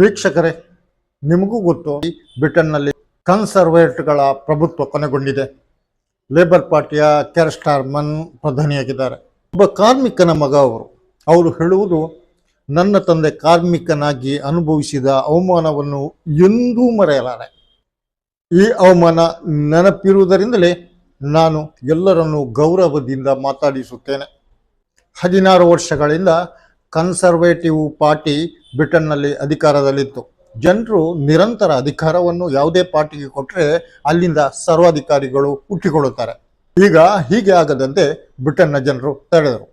ವೀಕ್ಷಕರೇ, ನಿಮಗೂ ಗೊತ್ತು ಬ್ರಿಟನ್ನಲ್ಲಿ ಕನ್ಸರ್ವೇಟ್ಗಳ ಪ್ರಭುತ್ವ ಕೊನೆಗೊಂಡಿದೆ. ಲೇಬರ್ ಪಾರ್ಟಿಯ ಕೆರ್ ಸ್ಟಾರ್ಮನ್ ಪ್ರಧಾನಿಯಾಗಿದ್ದಾರೆ. ಒಬ್ಬ ಕಾರ್ಮಿಕನ ಮಗ ಅವರು ಅವರು ಹೇಳುವುದು, ನನ್ನ ತಂದೆ ಕಾರ್ಮಿಕನಾಗಿ ಅನುಭವಿಸಿದ ಅವಮಾನವನ್ನು ಎಂದೂ ಮರೆಯಲಾರೆ. ಈ ಅವಮಾನ ನೆನಪಿರುವುದರಿಂದಲೇ ನಾನು ಎಲ್ಲರನ್ನೂ ಗೌರವದಿಂದ ಮಾತಾಡಿಸುತ್ತೇನೆ. ಹದಿನಾರು ವರ್ಷಗಳಿಂದ ಕನ್ಸರ್ವೇಟಿವ್ ಪಾರ್ಟಿ ಬ್ರಿಟನ್ನಲ್ಲಿ ಅಧಿಕಾರದಲ್ಲಿತ್ತು. ಜನರು ನಿರಂತರ ಅಧಿಕಾರವನ್ನು ಯಾವುದೇ ಪಾರ್ಟಿಗೆ ಕೊಟ್ಟರೆ ಅಲ್ಲಿಂದ ಸರ್ವಾಧಿಕಾರಿಗಳು ಹುಟ್ಟಿಕೊಳ್ಳುತ್ತಾರೆ. ಈಗ ಹೀಗೆ ಆಗದಂತೆ ಬ್ರಿಟನ್ನ ಜನರು ತಡೆದರು.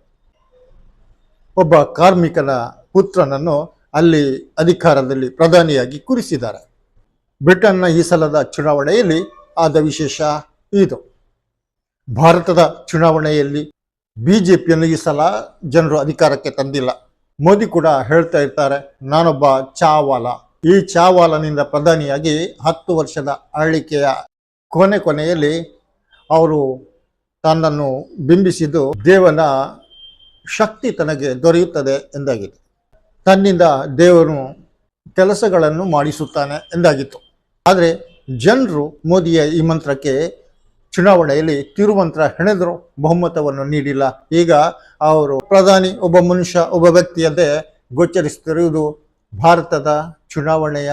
ಒಬ್ಬ ಕಾರ್ಮಿಕನ ಪುತ್ರನನ್ನು ಅಲ್ಲಿ ಅಧಿಕಾರದಲ್ಲಿ ಪ್ರಧಾನಿಯಾಗಿ ಕೂರಿಸಿದ್ದಾರೆ. ಬ್ರಿಟನ್ನ ಈ ಸಲದ ಚುನಾವಣೆಯಲ್ಲಿ ಆದ ವಿಶೇಷ ಇದು. ಭಾರತದ ಚುನಾವಣೆಯಲ್ಲಿ ಬಿಜೆಪಿಯನ್ನು ಈ ಸಲ ಜನರು ಅಧಿಕಾರಕ್ಕೆ ತಂದಿಲ್ಲ. ಮೋದಿ ಕೂಡ ಹೇಳ್ತಾ ಇರ್ತಾರೆ, ನಾನೊಬ್ಬ ಚಾವಾಲ. ಈ ಚಾವಾಲನಿಂದ ಪ್ರಧಾನಿಯಾಗಿ ಹತ್ತು ವರ್ಷದ ಆಳ್ವಿಕೆಯ ಕೊನೆ ಕೊನೆಯಲ್ಲಿ ಅವರು ತನ್ನನ್ನು ಬಿಂಬಿಸಿದ್ದು ದೇವನ ಶಕ್ತಿ ತನಗೆ ದೊರೆಯುತ್ತದೆ ಎಂದಾಗಿದೆ. ತನ್ನಿಂದ ದೇವನು ಕೆಲಸಗಳನ್ನು ಮಾಡಿಸುತ್ತಾನೆ ಎಂದಾಗಿತ್ತು. ಆದರೆ ಜನರು ಮೋದಿಯ ಈ ಮಂತ್ರಕ್ಕೆ ಚುನಾವಣೆಯಲ್ಲಿ ತಿರುವಂತರ ಹೆಣೆದರು ಬಹುಮತವನ್ನು ನೀಡಿಲ್ಲ. ಈಗ ಅವರು ಪ್ರಧಾನಿ, ಒಬ್ಬ ಮನುಷ್ಯ, ಒಬ್ಬ ವ್ಯಕ್ತಿಯಂತೆ ಗೋಚರಿಸುತ್ತಿರುವುದು ಭಾರತದ ಚುನಾವಣೆಯ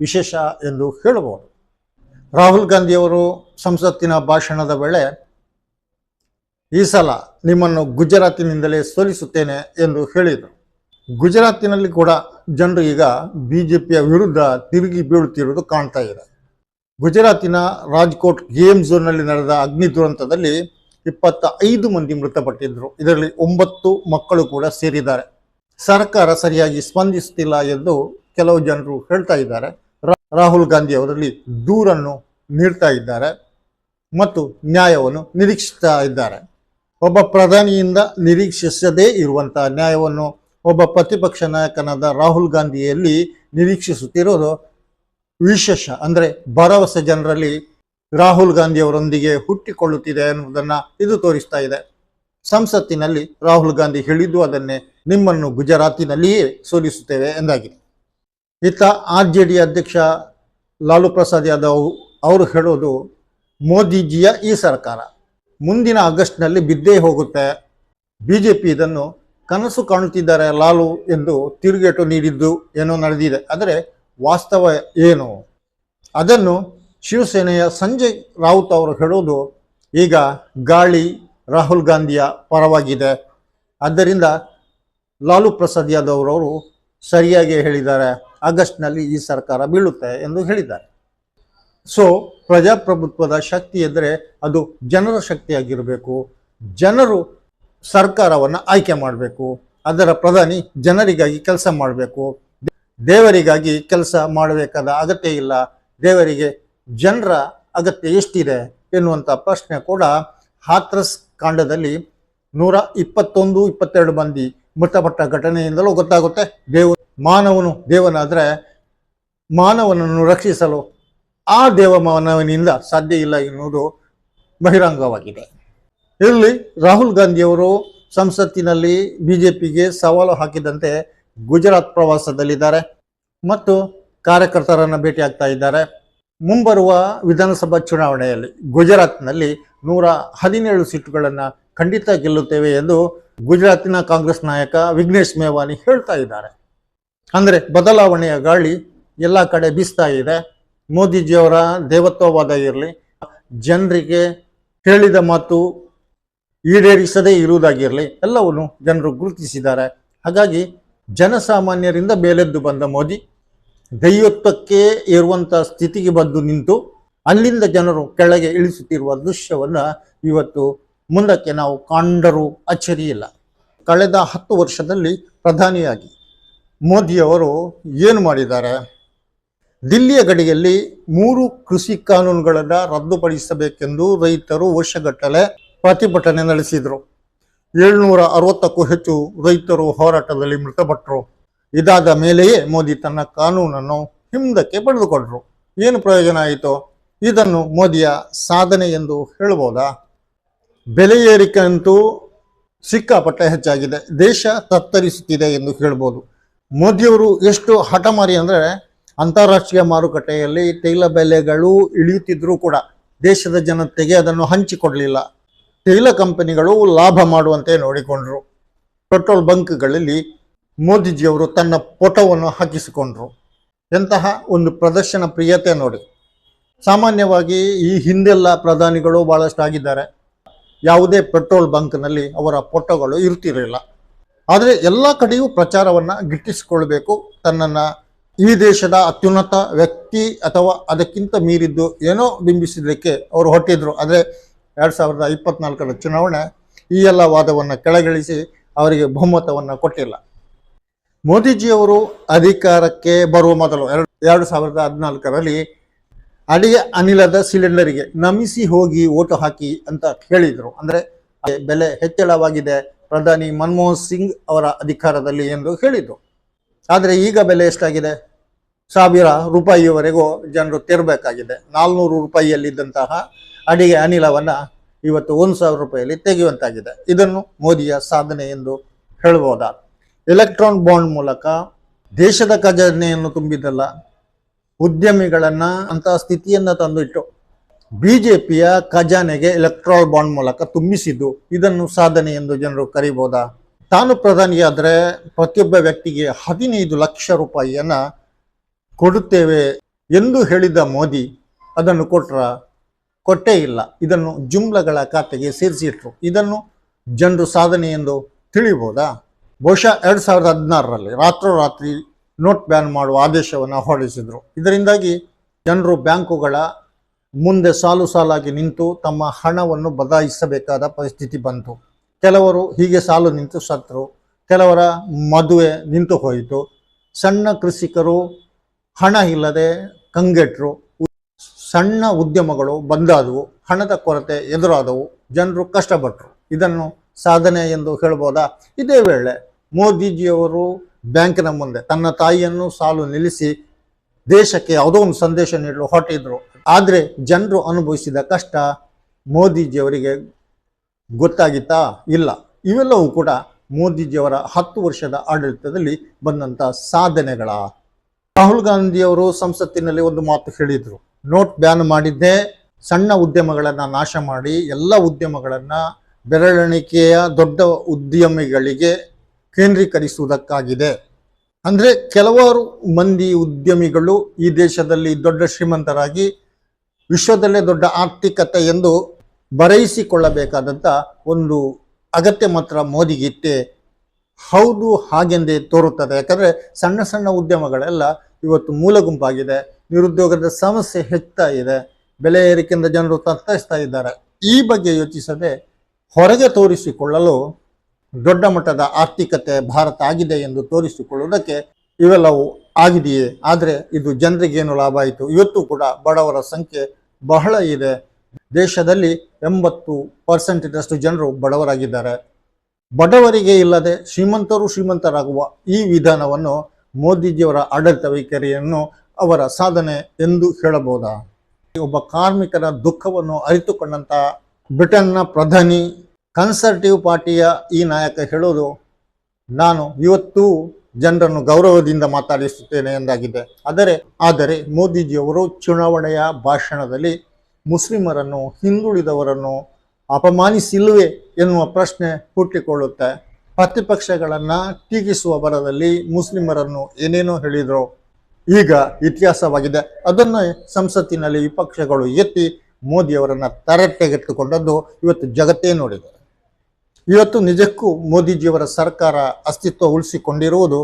ವಿಶೇಷ ಎಂದು ಹೇಳಬಹುದು. ರಾಹುಲ್ ಗಾಂಧಿಯವರು ಸಂಸತ್ತಿನ ಭಾಷಣದ ವೇಳೆ, ಈ ಸಲ ನಿಮ್ಮನ್ನು ಗುಜರಾತಿನಿಂದಲೇ ಸೋಲಿಸುತ್ತೇನೆ ಎಂದು ಹೇಳಿದರು. ಗುಜರಾತಿನಲ್ಲಿ ಕೂಡ ಜನರು ಈಗ ಬಿ ಜೆ ಪಿಯ ವಿರುದ್ಧ ತಿರುಗಿ ಬೀಳುತ್ತಿರುವುದು ಕಾಣ್ತಾ ಇದೆ. ಗುಜರಾತಿನ ರಾಜ್ಕೋಟ್ ಗೇಮ್ ಝೋನ್ನಲ್ಲಿ ನಡೆದ ಅಗ್ನಿ ದುರಂತದಲ್ಲಿ ಇಪ್ಪತ್ತ ಐದು ಮಂದಿ ಮೃತಪಟ್ಟಿದ್ದರು ಇದರಲ್ಲಿ ಒಂಬತ್ತು ಮಕ್ಕಳು ಕೂಡ ಸೇರಿದ್ದಾರೆ. ಸರ್ಕಾರ ಸರಿಯಾಗಿ ಸ್ಪಂದಿಸುತ್ತಿಲ್ಲ ಎಂದು ಕೆಲವು ಜನರು ಹೇಳ್ತಾ ಇದ್ದಾರೆ. ರಾಹುಲ್ ಗಾಂಧಿ ಅವರಲ್ಲಿ ದೂರನ್ನು ನೀಡ್ತಾ ಇದ್ದಾರೆ ಮತ್ತು ನ್ಯಾಯವನ್ನು ನಿರೀಕ್ಷಿಸ್ತಾ ಇದ್ದಾರೆ. ಒಬ್ಬ ಪ್ರಧಾನಿಯಿಂದ ನಿರೀಕ್ಷಿಸದೇ ಇರುವಂತಹ ನ್ಯಾಯವನ್ನು ಒಬ್ಬ ಪ್ರತಿಪಕ್ಷ ನಾಯಕನಾದ ರಾಹುಲ್ ಗಾಂಧಿಯಲ್ಲಿ ನಿರೀಕ್ಷಿಸುತ್ತಿರೋದು ವಿಶೇಷ, ಅಂದರೆ ಭರವಸೆ ಜನರಲ್ಲಿ ರಾಹುಲ್ ಗಾಂಧಿ ಅವರೊಂದಿಗೆ ಹುಟ್ಟಿಕೊಳ್ಳುತ್ತಿದೆ ಅನ್ನುವುದನ್ನ ಇದು ತೋರಿಸ್ತಾ ಇದೆ. ಸಂಸತ್ತಿನಲ್ಲಿ ರಾಹುಲ್ ಗಾಂಧಿ ಹೇಳಿದ್ದು ಅದನ್ನೇ, ನಿಮ್ಮನ್ನು ಗುಜರಾತಿನಲ್ಲಿಯೇ ಸೋಲಿಸುತ್ತೇವೆ ಎಂದಾಗಿದೆ. ಇತ್ತ ಆರ್ ಜೆ ಡಿ ಅಧ್ಯಕ್ಷ ಲಾಲು ಪ್ರಸಾದ್ ಯಾದವ್ ಅವರು ಹೇಳೋದು, ಮೋದಿಜಿಯ ಈ ಸರ್ಕಾರ, ಮುಂದಿನ ಆಗಸ್ಟ್ನಲ್ಲಿ ಬಿದ್ದೇ ಹೋಗುತ್ತೆ. ಬಿ ಜೆ ಪಿ ಇದನ್ನು ಕನಸು ಕಾಣುತ್ತಿದ್ದಾರೆ ಲಾಲು ಎಂದು ತಿರುಗೇಟು ನೀಡಿದ್ದು ಏನೋ ನಡೆದಿದೆ. ಆದರೆ ವಾಸ್ತವ ಏನು? ಅದನ್ನು ಶಿವಸೇನೆಯ ಸಂಜಯ್ ರಾವುತ್ ಅವರು ಹೇಳೋದು ಈಗ ಗಾಳಿ ರಾಹುಲ್ ಗಾಂಧಿಯ ಪರವಾಗಿದೆ. ಆದ್ದರಿಂದ ಲಾಲು ಪ್ರಸಾದ್ ಯಾದವ್ ಅವರು ಸರಿಯಾಗಿ ಹೇಳಿದ್ದಾರೆ. ಆಗಸ್ಟ್ನಲ್ಲಿ ಈ ಸರ್ಕಾರ ಬೀಳುತ್ತೆ ಎಂದು ಹೇಳಿದ್ದಾರೆ. ಸೊ ಪ್ರಜಾಪ್ರಭುತ್ವದ ಶಕ್ತಿ ಎಂದರೆ ಅದು ಜನರ ಶಕ್ತಿಯಾಗಿರಬೇಕು. ಜನರು ಸರ್ಕಾರವನ್ನು ಆಯ್ಕೆ ಮಾಡಬೇಕು. ಅದರ ಪ್ರಧಾನಿ ಜನರಿಗಾಗಿ ಕೆಲಸ ಮಾಡಬೇಕು. ದೇವರಿಗಾಗಿ ಕೆಲಸ ಮಾಡಬೇಕಾದ ಅಗತ್ಯ ಇಲ್ಲ. ದೇವರಿಗೆ ಜನರ ಅಗತ್ಯ ಎಷ್ಟಿದೆ ಎನ್ನುವಂಥ ಪ್ರಶ್ನೆ ಕೂಡ ಹಾತ್ರಸ್ ಕಾಂಡದಲ್ಲಿ ನೂರ ಇಪ್ಪತ್ತೊಂದು, ಇಪ್ಪತ್ತೆರಡು ಮಂದಿ ಮೃತಪಟ್ಟ ಘಟನೆಯಿಂದಲೂ ಗೊತ್ತಾಗುತ್ತೆ. ದೇವ ಮಾನವನು ದೇವನಾದರೆ ಮಾನವನನ್ನು ರಕ್ಷಿಸಲು ಆ ದೇವ ಮಾನವನಿಂದ ಸಾಧ್ಯ ಇಲ್ಲ ಎನ್ನುವುದು ಬಹಿರಂಗವಾಗಿದೆ. ಇಲ್ಲಿ ರಾಹುಲ್ ಗಾಂಧಿಯವರು ಸಂಸತ್ತಿನಲ್ಲಿ ಬಿಜೆಪಿಗೆ ಸವಾಲು ಹಾಕಿದಂತೆ ಗುಜರಾತ್ ಪ್ರವಾಸದಲ್ಲಿದ್ದಾರೆ ಮತ್ತು ಕಾರ್ಯಕರ್ತರನ್ನು ಭೇಟಿಯಾಗ್ತಾ ಇದ್ದಾರೆ. ಮುಂಬರುವ ವಿಧಾನಸಭಾ ಚುನಾವಣೆಯಲ್ಲಿ ಗುಜರಾತ್ನಲ್ಲಿ ನೂರ ಹದಿನೇಳು ಸೀಟುಗಳನ್ನು ಖಂಡಿತ ಗೆಲ್ಲುತ್ತೇವೆ ಎಂದು ಗುಜರಾತಿನ ಕಾಂಗ್ರೆಸ್ ನಾಯಕ ವಿಘ್ನೇಶ್ ಮೇವಾನಿ ಹೇಳ್ತಾ ಇದ್ದಾರೆ. ಅಂದರೆ ಬದಲಾವಣೆಯ ಗಾಳಿ ಎಲ್ಲ ಕಡೆ ಬೀಸ್ತಾ ಇದೆ. ಮೋದಿಜಿಯವರ ದೇವತ್ವವಾದ ಇರಲಿ, ಜನರಿಗೆ ಹೇಳಿದ ಮಾತು ಈಡೇರಿಸದೇ ಇರುವುದಾಗಿರಲಿ, ಎಲ್ಲವನ್ನು ಜನರು ಗುರುತಿಸಿದ್ದಾರೆ. ಹಾಗಾಗಿ ಜನಸಾಮಾನ್ಯರಿಂದ ಮೇಲೆದ್ದು ಬಂದ ಮೋದಿ, ದೈವತ್ವಕ್ಕೆ ಇರುವಂಥ ಸ್ಥಿತಿಗೆ ಬಂದು ನಿಂತು ಅಲ್ಲಿಂದ ಜನರು ಕೆಳಗೆ ಇಳಿಸುತ್ತಿರುವ ದೃಶ್ಯವನ್ನು ಇವತ್ತು ಮುಂದಕ್ಕೆ ನಾವು ಕಂಡರೂ ಅಚ್ಚರಿಯಿಲ್ಲ. ಕಳೆದ ಹತ್ತು ವರ್ಷದಲ್ಲಿ ಪ್ರಧಾನಿಯಾಗಿ ಮೋದಿಯವರು ಏನು ಮಾಡಿದ್ದಾರೆ? ದಿಲ್ಲಿಯ ಗಡಿಯಲ್ಲಿ ಮೂರು ಕೃಷಿ ಕಾನೂನುಗಳನ್ನು ರದ್ದುಪಡಿಸಬೇಕೆಂದು ರೈತರು ವರ್ಷಗಟ್ಟಲೆ ಪ್ರತಿಭಟನೆ ನಡೆಸಿದರು. ಏಳ್ನೂರ ಅರವತ್ತಕ್ಕೂ ಹೆಚ್ಚು ರೈತರು ಹೋರಾಟದಲ್ಲಿ ಮೃತಪಟ್ಟರು ಇದಾದ ಮೇಲೆಯೇ ಮೋದಿ ತನ್ನ ಕಾನೂನನ್ನು ಹಿಂದಕ್ಕೆ ಪಡೆದುಕೊಂಡರು ಏನು ಪ್ರಯೋಜನ ಆಯಿತು? ಇದನ್ನು ಮೋದಿಯ ಸಾಧನೆ ಎಂದು ಹೇಳ್ಬೋದಾ ಬೆಲೆ ಏರಿಕೆ ಅಂತೂ ಸಿಕ್ಕಾಪಟ್ಟೆ ಹೆಚ್ಚಾಗಿದೆ. ದೇಶ ತತ್ತರಿಸುತ್ತಿದೆ ಎಂದು ಹೇಳ್ಬೋದು ಮೋದಿಯವರು ಎಷ್ಟು ಹಠಮಾರಿ ಅಂದರೆ ಅಂತಾರಾಷ್ಟ್ರೀಯ ಮಾರುಕಟ್ಟೆಯಲ್ಲಿ ತೈಲ ಬೆಲೆಗಳು ಇಳಿಯುತ್ತಿದ್ದರೂ ಕೂಡ ದೇಶದ ಜನತೆಗೆ ಅದನ್ನು ಹಂಚಿಕೊಡಲಿಲ್ಲ. ತೈಲ ಕಂಪನಿಗಳು ಲಾಭ ಮಾಡುವಂತೆ ನೋಡಿಕೊಂಡ್ರು. ಪೆಟ್ರೋಲ್ ಬಂಕ್ಗಳಲ್ಲಿ ಮೋದಿಜಿಯವರು ತನ್ನ ಫೋಟೋವನ್ನು ಹಾಕಿಸಿಕೊಂಡ್ರು. ಎಂತಹ ಒಂದು ಪ್ರದರ್ಶನ ಪ್ರಿಯತೆ ನೋಡಿ. ಸಾಮಾನ್ಯವಾಗಿ ಈ ಹಿಂದೆಲ್ಲ ಪ್ರಧಾನಿಗಳು ಭಾಳಷ್ಟು ಆಗಿದ್ದಾರೆ ಯಾವುದೇ ಪೆಟ್ರೋಲ್ ಬಂಕ್ನಲ್ಲಿ ಅವರ ಫೋಟೋಗಳು ಇರ್ತಿರಲಿಲ್ಲ. ಆದರೆ ಎಲ್ಲ ಕಡೆಯೂ ಪ್ರಚಾರವನ್ನು ಗಿಟ್ಟಿಸಿಕೊಳ್ಬೇಕು. ತನ್ನನ್ನು ಈ ದೇಶದ ಅತ್ಯುನ್ನತ ವ್ಯಕ್ತಿ ಅಥವಾ ಅದಕ್ಕಿಂತ ಮೀರಿದ್ದು ಏನೋ ಬಿಂಬಿಸಿದ್ದಕ್ಕೆ ಅವರು ಹೊಟ್ಟಿದ್ರು ಆದರೆ ಎರಡು ಸಾವಿರದ ಇಪ್ಪತ್ನಾಲ್ಕರ ಚುನಾವಣೆ ಈ ಎಲ್ಲ ವಾದವನ್ನು ಕೆಳಗಿಳಿಸಿ ಅವರಿಗೆ ಬಹುಮತವನ್ನು ಕೊಟ್ಟಿಲ್ಲ. ಮೋದಿಜಿಯವರು ಅಧಿಕಾರಕ್ಕೆ ಬರುವ ಮೊದಲು ಎರಡು ಸಾವಿರದ ಹದಿನಾಲ್ಕರಲ್ಲಿ ಅಡಿಗೆ ಅನಿಲದ ಸಿಲಿಂಡರಿಗೆ ನಮಿಸಿ ಹೋಗಿ ಓಟು ಹಾಕಿ ಅಂತ ಹೇಳಿದರು. ಅಂದರೆ ಬೆಲೆ ಹೆಚ್ಚಳವಾಗಿದೆ, ಪ್ರಧಾನಿ ಮನಮೋಹನ್ ಸಿಂಗ್ ಅವರ ಅಧಿಕಾರದಲ್ಲಿ ಎಂದು ಹೇಳಿದರು. ಆದರೆ ಈಗ ಬೆಲೆ ಎಷ್ಟಾಗಿದೆ? ಸಾವಿರ ರೂಪಾಯಿವರೆಗೂ ಜನರು ತೆರಬೇಕಾಗಿದೆ. ನಾಲ್ನೂರು ರೂಪಾಯಿಯಲ್ಲಿದ್ದಂತಹ ಅಡಿಗೆ ಅನಿಲವನ್ನು ಇವತ್ತು ಒಂದು ಸಾವಿರ ರೂಪಾಯಿಯಲ್ಲಿ ತೆಗೆಯುವಂತಾಗಿದೆ. ಇದನ್ನು ಮೋದಿಯ ಸಾಧನೆ ಎಂದು ಹೇಳ್ಬೋದಾ? ಎಲೆಕ್ಟ್ರಾನ್ ಬಾಂಡ್ ಮೂಲಕ ದೇಶದ ಖಜಾನೆಯನ್ನು ತುಂಬಿದ್ದಲ್ಲ, ಉದ್ಯಮಿಗಳನ್ನ ಅಂತಹ ಬಿ ತಂದಿಟ್ಟು ಪಿಯ ಖಜಾನೆಗೆ ಎಲೆಕ್ಟ್ರಾನ್ ಬಾಂಡ್ ಮೂಲಕ ತುಂಬಿಸಿದ್ದು ಇದನ್ನು ಸಾಧನೆ ಎಂದು ಜನರು ಕರೀಬೋದಾ? ತಾನು ಪ್ರಧಾನಿಯಾದರೆ ಪ್ರತಿಯೊಬ್ಬ ವ್ಯಕ್ತಿಗೆ ಹದಿನೈದು ಲಕ್ಷ ರೂಪಾಯಿಯನ್ನು ಕೊಡುತ್ತೇವೆ ಎಂದು ಹೇಳಿದ ಮೋದಿ ಅದನ್ನು ಕೊಟ್ರ ಕೊಟ್ಟೇ ಇಲ್ಲ. ಇದನ್ನು ಜುಮ್ಲಗಳ ಖಾತೆಗೆ ಸೇರಿಸಿಟ್ರು. ಇದನ್ನು ಜನರು ಸಾಧನೆ ಎಂದು ತಿಳಿಬೋದಾ? ಬಹುಶಃ ಎರಡು ಸಾವಿರದ ಹದಿನಾರರಲ್ಲಿ ರಾತ್ರೋರಾತ್ರಿ ನೋಟ್ ಬ್ಯಾನ್ ಮಾಡುವ ಆದೇಶವನ್ನು ಹೊರಡಿಸಿದರು. ಇದರಿಂದಾಗಿ ಜನರು ಬ್ಯಾಂಕುಗಳ ಮುಂದೆ ಸಾಲು ಸಾಲಾಗಿ ನಿಂತು ತಮ್ಮ ಹಣವನ್ನು ಬದಲಾಯಿಸಬೇಕಾದ ಪರಿಸ್ಥಿತಿ ಬಂತು. ಕೆಲವರು ಹೀಗೆ ಸಾಲು ನಿಂತು ಸತ್ತರು. ಕೆಲವರ ಮದುವೆ ನಿಂತು ಹೋಯಿತು. ಸಣ್ಣ ಕೃಷಿಕರು ಹಣ ಇಲ್ಲದೆ ಕಂಗೆಟ್ರು. ಸಣ್ಣ ಉದ್ಯಮಗಳು ಬಂದಾದವು, ಹಣದ ಕೊರತೆ ಎದುರಾದವು, ಜನರು ಕಷ್ಟಪಟ್ಟರು ಇದನ್ನು ಸಾಧನೆ ಎಂದು ಹೇಳ್ಬೋದಾ? ಇದೇ ವೇಳೆ ಮೋದಿಜಿಯವರು ಬ್ಯಾಂಕಿನ ಮುಂದೆ ತನ್ನ ತಾಯಿಯನ್ನು ಸಾಲು ನಿಲ್ಲಿಸಿ ದೇಶಕ್ಕೆ ಯಾವುದೋ ಒಂದು ಸಂದೇಶ ನೀಡಲು ಹೊರಟಿದ್ರು. ಆದರೆ ಜನರು ಅನುಭವಿಸಿದ ಕಷ್ಟ ಮೋದಿಜಿಯವರಿಗೆ ಗೊತ್ತಾಗಿತ್ತಾ? ಇಲ್ಲ. ಇವೆಲ್ಲವೂ ಕೂಡ ಮೋದಿಜಿಯವರ ಹತ್ತು ವರ್ಷದ ಆಡಳಿತದಲ್ಲಿ ಬಂದಂಥ ಸಾಧನೆಗಳ. ರಾಹುಲ್ ಗಾಂಧಿಯವರು ಸಂಸತ್ತಿನಲ್ಲಿ ಒಂದು ಮಾತು ಹೇಳಿದರು. ನೋಟ್ ಬ್ಯಾನ್ ಮಾಡಿದ್ದೇ. ಸಣ್ಣ ಉದ್ಯಮಗಳನ್ನು ನಾಶ ಮಾಡಿ ಎಲ್ಲ ಉದ್ಯಮಗಳನ್ನು ಬೆರಳೆಣಿಕೆಯ ದೊಡ್ಡ ಉದ್ಯಮಿಗಳಿಗೆ ಕೇಂದ್ರೀಕರಿಸುವುದಕ್ಕಾಗಿದೆ. ಅಂದರೆ ಕೆಲವಾರು ಮಂದಿ ಉದ್ಯಮಿಗಳು ಈ ದೇಶದಲ್ಲಿ ದೊಡ್ಡ ಶ್ರೀಮಂತರಾಗಿ ವಿಶ್ವದಲ್ಲೇ ದೊಡ್ಡ ಆರ್ಥಿಕತೆ ಎಂದು ಬರೆಯಿಸಿಕೊಳ್ಳಬೇಕಾದಂಥ ಒಂದು ಅಗತ್ಯ ಮಾತ್ರ ಮೋದಿಗಿತ್ತೆ ಹೌದು, ಹಾಗೆಂದೇ ತೋರುತ್ತದೆ. ಯಾಕಂದರೆ ಸಣ್ಣ ಸಣ್ಣ ಉದ್ಯಮಗಳೆಲ್ಲ ಇವತ್ತು ಮೂಲ ಗುಂಪಾಗಿದೆ. ನಿರುದ್ಯೋಗದ ಸಮಸ್ಯೆ ಹೆಚ್ಚುತ್ತಾ ಇದೆ. ಬೆಲೆ ಏರಿಕೆಯಿಂದ ಜನರು ತತ್ತರಿಸ್ತಾ ಇದ್ದಾರೆ. ಈ ಬಗ್ಗೆ ಯೋಚಿಸದೆ ಹೊರಗೆ ತೋರಿಸಿಕೊಳ್ಳಲು ದೊಡ್ಡ ಮಟ್ಟದ ಆರ್ಥಿಕತೆ ಭಾರತ ಆಗಿದೆ ಎಂದು ತೋರಿಸಿಕೊಳ್ಳುವುದಕ್ಕೆ ಇವೆಲ್ಲವೂ ಆಗಿದೆಯೇ? ಆದರೆ ಇದು ಜನರಿಗೇನು ಲಾಭ ಆಯಿತು? ಇವತ್ತು ಕೂಡ ಬಡವರ ಸಂಖ್ಯೆ ಬಹಳ ಇದೆ. ದೇಶದಲ್ಲಿ ಎಂಬತ್ತು ಪರ್ಸೆಂಟಿನಷ್ಟು ಜನರು ಬಡವರಾಗಿದ್ದಾರೆ. ಬಡವರಿಗೆ ಇಲ್ಲದೆ ಶ್ರೀಮಂತರು ಶ್ರೀಮಂತರಾಗುವ ಈ ವಿಧಾನವನ್ನು ಮೋದಿಜಿಯವರ ಆಡಳಿತ ವೈಖರಿಯನ್ನು ಅವರ ಸಾಧನೆ ಎಂದು ಹೇಳಬಹುದಾ? ಒಬ್ಬ ಕಾರ್ಮಿಕರ ದುಃಖವನ್ನು ಅರಿತುಕೊಂಡಂತ ಬ್ರಿಟನ್ನ ಪ್ರಧಾನಿ ಕನ್ಸರ್ಟಿವ್ ಪಾರ್ಟಿಯ ಈ ನಾಯಕ ಹೇಳೋದು, ನಾನು ಇವತ್ತು ಜನರನ್ನು ಗೌರವದಿಂದ ಮಾತಾಡಿಸುತ್ತೇನೆ ಎಂದಾಗಿದೆ. ಆದರೆ ಆದರೆ ಮೋದಿಜಿಯವರು ಚುನಾವಣೆಯ ಭಾಷಣದಲ್ಲಿ ಮುಸ್ಲಿಮರನ್ನು, ಹಿಂದುಳಿದವರನ್ನು ಅಪಮಾನಿಸಿಲ್ವೇ ಎನ್ನುವ ಪ್ರಶ್ನೆ ಹುಟ್ಟಿಕೊಳ್ಳುತ್ತೆ. ಪ್ರತಿಪಕ್ಷಗಳನ್ನು ಟೀಕಿಸುವ ಬರದಲ್ಲಿ ಮುಸ್ಲಿಮರನ್ನು ಏನೇನೋ ಹೇಳಿದರು ಈಗ ಇತಿಹಾಸವಾಗಿದೆ. ಅದನ್ನು ಸಂಸತ್ತಿನಲ್ಲಿ ವಿಪಕ್ಷಗಳು ಎತ್ತಿ ಮೋದಿಯವರನ್ನು ತರಟೆಗೆಟ್ಟುಕೊಂಡದ್ದು ಇವತ್ತು ಜಗತ್ತೇ ನೋಡಿದೆ. ಇವತ್ತು ನಿಜಕ್ಕೂ ಮೋದಿಜಿಯವರ ಸರ್ಕಾರ ಅಸ್ತಿತ್ವ ಉಳಿಸಿಕೊಂಡಿರುವುದು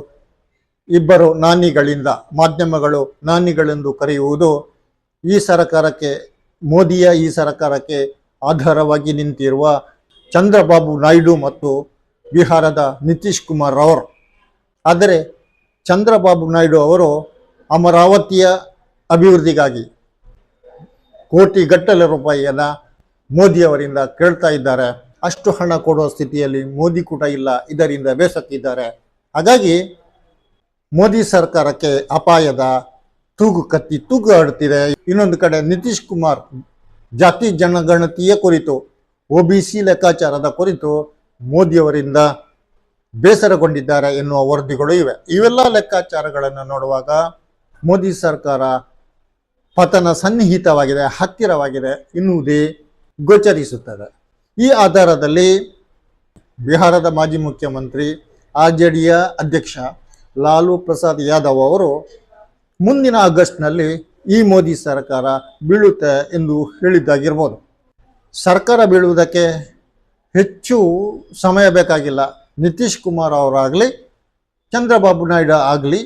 ಇಬ್ಬರು ನಾನಿಗಳಿಂದ, ಮಾಧ್ಯಮಗಳು ನಾನಿಗಳೆಂದು ಕರೆಯುವುದು ಈ ಸರ್ಕಾರಕ್ಕೆ, ಮೋದಿಯ ಈ ಸರ್ಕಾರಕ್ಕೆ ಆಧಾರವಾಗಿ ನಿಂತಿರುವ ಚಂದ್ರಬಾಬು ನಾಯ್ಡು ಮತ್ತು ಬಿಹಾರದ ನಿತೀಶ್ ಕುಮಾರ್ ಅವರು ಆದರೆ ಚಂದ್ರಬಾಬು ನಾಯ್ಡು ಅವರು ಅಮರಾವತಿಯ ಅಭಿವೃದ್ಧಿಗಾಗಿ ಕೋಟಿ ಗಟ್ಟಲೆ ರೂಪಾಯಿಯನ್ನು ಮೋದಿಯವರಿಂದ ಕೇಳ್ತಾ ಇದ್ದಾರೆ. ಅಷ್ಟು ಹಣ ಕೊಡುವ ಸ್ಥಿತಿಯಲ್ಲಿ ಮೋದಿ ಕೂಡ ಇಲ್ಲ, ಇದರಿಂದ ಬೇಸತ್ತಿದ್ದಾರೆ. ಹಾಗಾಗಿ ಮೋದಿ ಸರ್ಕಾರಕ್ಕೆ ಅಪಾಯದ ತೂಗು ಕತ್ತಿ, ತೂಗು ಆಡುತ್ತಿದೆ ಇನ್ನೊಂದು ಕಡೆ ನಿತೀಶ್ ಕುಮಾರ್ ಜಾತಿ ಜನಗಣತಿಯ ಕುರಿತು, ಒ ಲೆಕ್ಕಾಚಾರದ ಕುರಿತು ಮೋದಿಯವರಿಂದ ಬೇಸರಗೊಂಡಿದ್ದಾರೆ ಎನ್ನುವ ವರದಿಗಳು ಇವೆ. ಇವೆಲ್ಲ ಲೆಕ್ಕಾಚಾರಗಳನ್ನು ನೋಡುವಾಗ ಮೋದಿ ಸರ್ಕಾರ ಪತನ ಸನ್ನಿಹಿತವಾಗಿದೆ, ಹತ್ತಿರವಾಗಿದೆ ಎನ್ನುವುದೇ ಗೋಚರಿಸುತ್ತದೆ. ಈ ಆಧಾರದಲ್ಲಿ ಬಿಹಾರದ ಮಾಜಿ ಮುಖ್ಯಮಂತ್ರಿ, ಆರ್ ಜೆ ಡಿಯ ಅಧ್ಯಕ್ಷ ಲಾಲು ಪ್ರಸಾದ್ ಯಾದವ್ ಅವರು ಮುಂದಿನ ಆಗಸ್ಟ್ನಲ್ಲಿ ಈ ಮೋದಿ ಸರ್ಕಾರ ಬೀಳುತ್ತೆ ಎಂದು ಹೇಳಿದ್ದಾಗಿರ್ಬೋದು. ಸರ್ಕಾರ ಬೀಳುವುದಕ್ಕೆ ಹೆಚ್ಚು ಸಮಯ ಬೇಕಾಗಿಲ್ಲ. ನಿತೀಶ್ ಕುಮಾರ್ ಅವರಾಗಲಿ, ಚಂದ್ರಬಾಬು ನಾಯ್ಡು ಆಗಲಿ,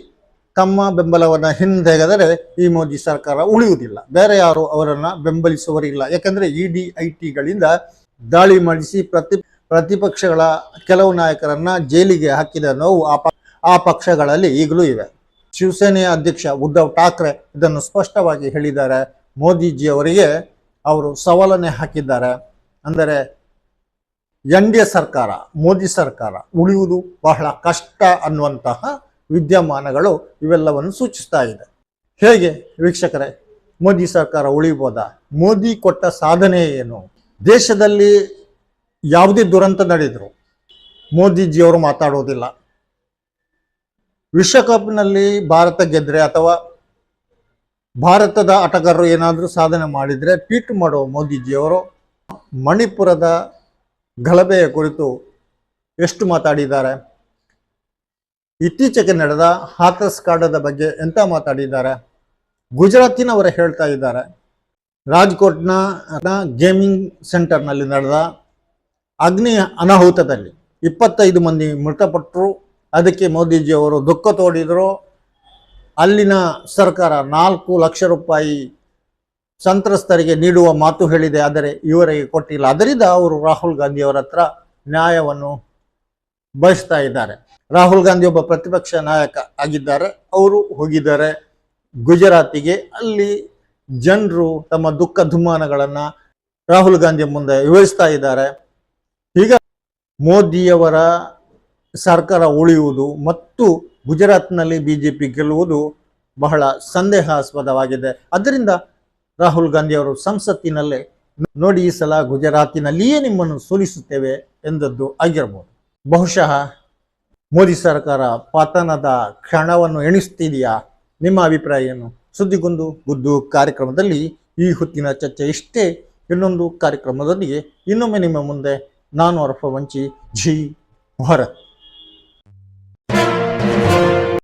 ತಮ್ಮ ಬೆಂಬಲವನ್ನು ಹಿಂದೆಗೆದರೆ ಈ ಮೋದಿ ಸರ್ಕಾರ ಉಳಿಯುವುದಿಲ್ಲ. ಬೇರೆ ಯಾರು ಅವರನ್ನು ಬೆಂಬಲಿಸುವರಿಲ್ಲ. ಯಾಕಂದರೆ ಇ ಡಿ ಐ ಟಿಗಳಿಂದ ದಾಳಿ ಮಾಡಿಸಿ ಪ್ರತಿ ಪ್ರತಿಪಕ್ಷಗಳ ಕೆಲವು ನಾಯಕರನ್ನು ಜೈಲಿಗೆ ಹಾಕಿದ ನೋವು ಆ ಆ ಪಕ್ಷಗಳಲ್ಲಿ ಈಗಲೂ ಇವೆ. ಶಿವಸೇನೆಯ ಅಧ್ಯಕ್ಷ ಉದ್ಧವ್ ಠಾಕ್ರೆ ಇದನ್ನು ಸ್ಪಷ್ಟವಾಗಿ ಹೇಳಿದ್ದಾರೆ. ಮೋದಿಜಿಯವರಿಗೆ ಅವರು ಸವಾಲನ್ನೇ ಹಾಕಿದ್ದಾರೆ. ಅಂದರೆ ಎನ್ ಡಿ ಎ ಸರ್ಕಾರ, ಮೋದಿ ಸರ್ಕಾರ ಉಳಿಯುವುದು ಬಹಳ ಕಷ್ಟ ಅನ್ನುವಂತಹ ವಿದ್ಯಮಾನಗಳು ಇವೆಲ್ಲವನ್ನು ಸೂಚಿಸ್ತಾ ಇದೆ. ಹೇಗೆ ವೀಕ್ಷಕರೇ, ಮೋದಿ ಸರ್ಕಾರ ಉಳಿಬೋದಾ? ಮೋದಿ ಕೊಟ್ಟ ಸಾಧನೆ ಏನು? ದೇಶದಲ್ಲಿ ಯಾವುದೇ ದುರಂತ ನಡೆದ್ರು, ಮೋದಿಜಿಯವರು ಮಾತಾಡೋದಿಲ್ಲ. ವಿಶ್ವಕಪ್ನಲ್ಲಿ ಭಾರತ ಗೆದ್ರೆ ಅಥವಾ ಭಾರತದ ಆಟಗಾರರು ಏನಾದರೂ ಸಾಧನೆ ಮಾಡಿದರೆ ಟ್ವೀಟ್ ಮಾಡೋ ಮೋದಿಜಿಯವರು ಮಣಿಪುರದ ಗಲಭೆಯ ಕುರಿತು ಎಷ್ಟು ಮಾತಾಡಿದ್ದಾರೆ? ಇತ್ತೀಚೆಗೆ ನಡೆದ ಹಾಥರ್ಸ್ ಕಾಡದ ಬಗ್ಗೆ ಎಂತ ಮಾತಾಡಿದ್ದಾರೆ? ಗುಜರಾತಿನವರು ಹೇಳ್ತಾ ಇದ್ದಾರೆ. ರಾಜ್ಕೋಟ್ನ ಗೇಮಿಂಗ್ ಸೆಂಟರ್ನಲ್ಲಿ ನಡೆದ ಅಗ್ನಿ ಅನಾಹುತದಲ್ಲಿ ಇಪ್ಪತ್ತೈದು ಮಂದಿ ಮೃತಪಟ್ಟರು. ಅದಕ್ಕೆ ಮೋದಿಜಿಯವರು ದುಃಖ ತೋಡಿದರು. ಅಲ್ಲಿನ ಸರ್ಕಾರ ನಾಲ್ಕು ಲಕ್ಷ ರೂಪಾಯಿ ಸಂತ್ರಸ್ತರಿಗೆ ನೀಡುವ ಮಾತು ಹೇಳಿದೆ, ಆದರೆ ಇವರಿಗೆ ಕೊಟ್ಟಿಲ್ಲ. ಅದರಿಂದ ಅವರು ರಾಹುಲ್ ಗಾಂಧಿ ಅವರ ಹತ್ರ ನ್ಯಾಯವನ್ನು ಬಯಸ್ತಾ ಇದ್ದಾರೆ. ರಾಹುಲ್ ಗಾಂಧಿ ಒಬ್ಬ ಪ್ರತಿಪಕ್ಷ ನಾಯಕ ಆಗಿದ್ದಾರೆ. ಅವರು ಹೋಗಿದ್ದಾರೆ ಗುಜರಾತಿಗೆ. ಅಲ್ಲಿ ಜನರು ತಮ್ಮ ದುಃಖ ದುಮ್ಮಾನಗಳನ್ನು ರಾಹುಲ್ ಗಾಂಧಿ ಮುಂದೆ ವಿವರಿಸ್ತಾ ಇದ್ದಾರೆ. ಈಗ ಮೋದಿಯವರ ಸರ್ಕಾರ ಉಳಿಯುವುದು ಮತ್ತು ಗುಜರಾತ್ನಲ್ಲಿ ಬಿಜೆಪಿ ಗೆಲ್ಲುವುದು ಬಹಳ ಸಂದೇಹಾಸ್ಪದವಾಗಿದೆ. ಅದರಿಂದ ರಾಹುಲ್ ಗಾಂಧಿ ಅವರು ಸಂಸತ್ತಿನಲ್ಲೇ ನೋಡಿ ಈ ಸಲ ಗುಜರಾತಿನಲ್ಲಿಯೇ ನಿಮ್ಮನ್ನು ಸೋಲಿಸುತ್ತೇವೆ ಎಂದದ್ದು ಆಗಿರಬಹುದು ಬಹುಶಃ ಮೋದಿ ಸರ್ಕಾರ ಪತನದ ಕ್ಷಣವನ್ನು ಎಣಿಸ್ತಿದೆಯಾ? ನಿಮ್ಮ ಅಭಿಪ್ರಾಯ ಏನು? ಸುದ್ದಿಗೊಂದು ಗುದ್ದು ಕಾರ್ಯಕ್ರಮದಲ್ಲಿ ಈ ಹೊತ್ತಿನ ಚರ್ಚೆ ಇಷ್ಟೇ. ಇನ್ನೊಂದು ಕಾರ್ಯಕ್ರಮದೊಂದಿಗೆ ಇನ್ನೊಮ್ಮೆ ನಿಮ್ಮ ಮುಂದೆ ನಾನು ಅರ್ಫ ವಂಚಿ ಜಿ. ಭಾರತ್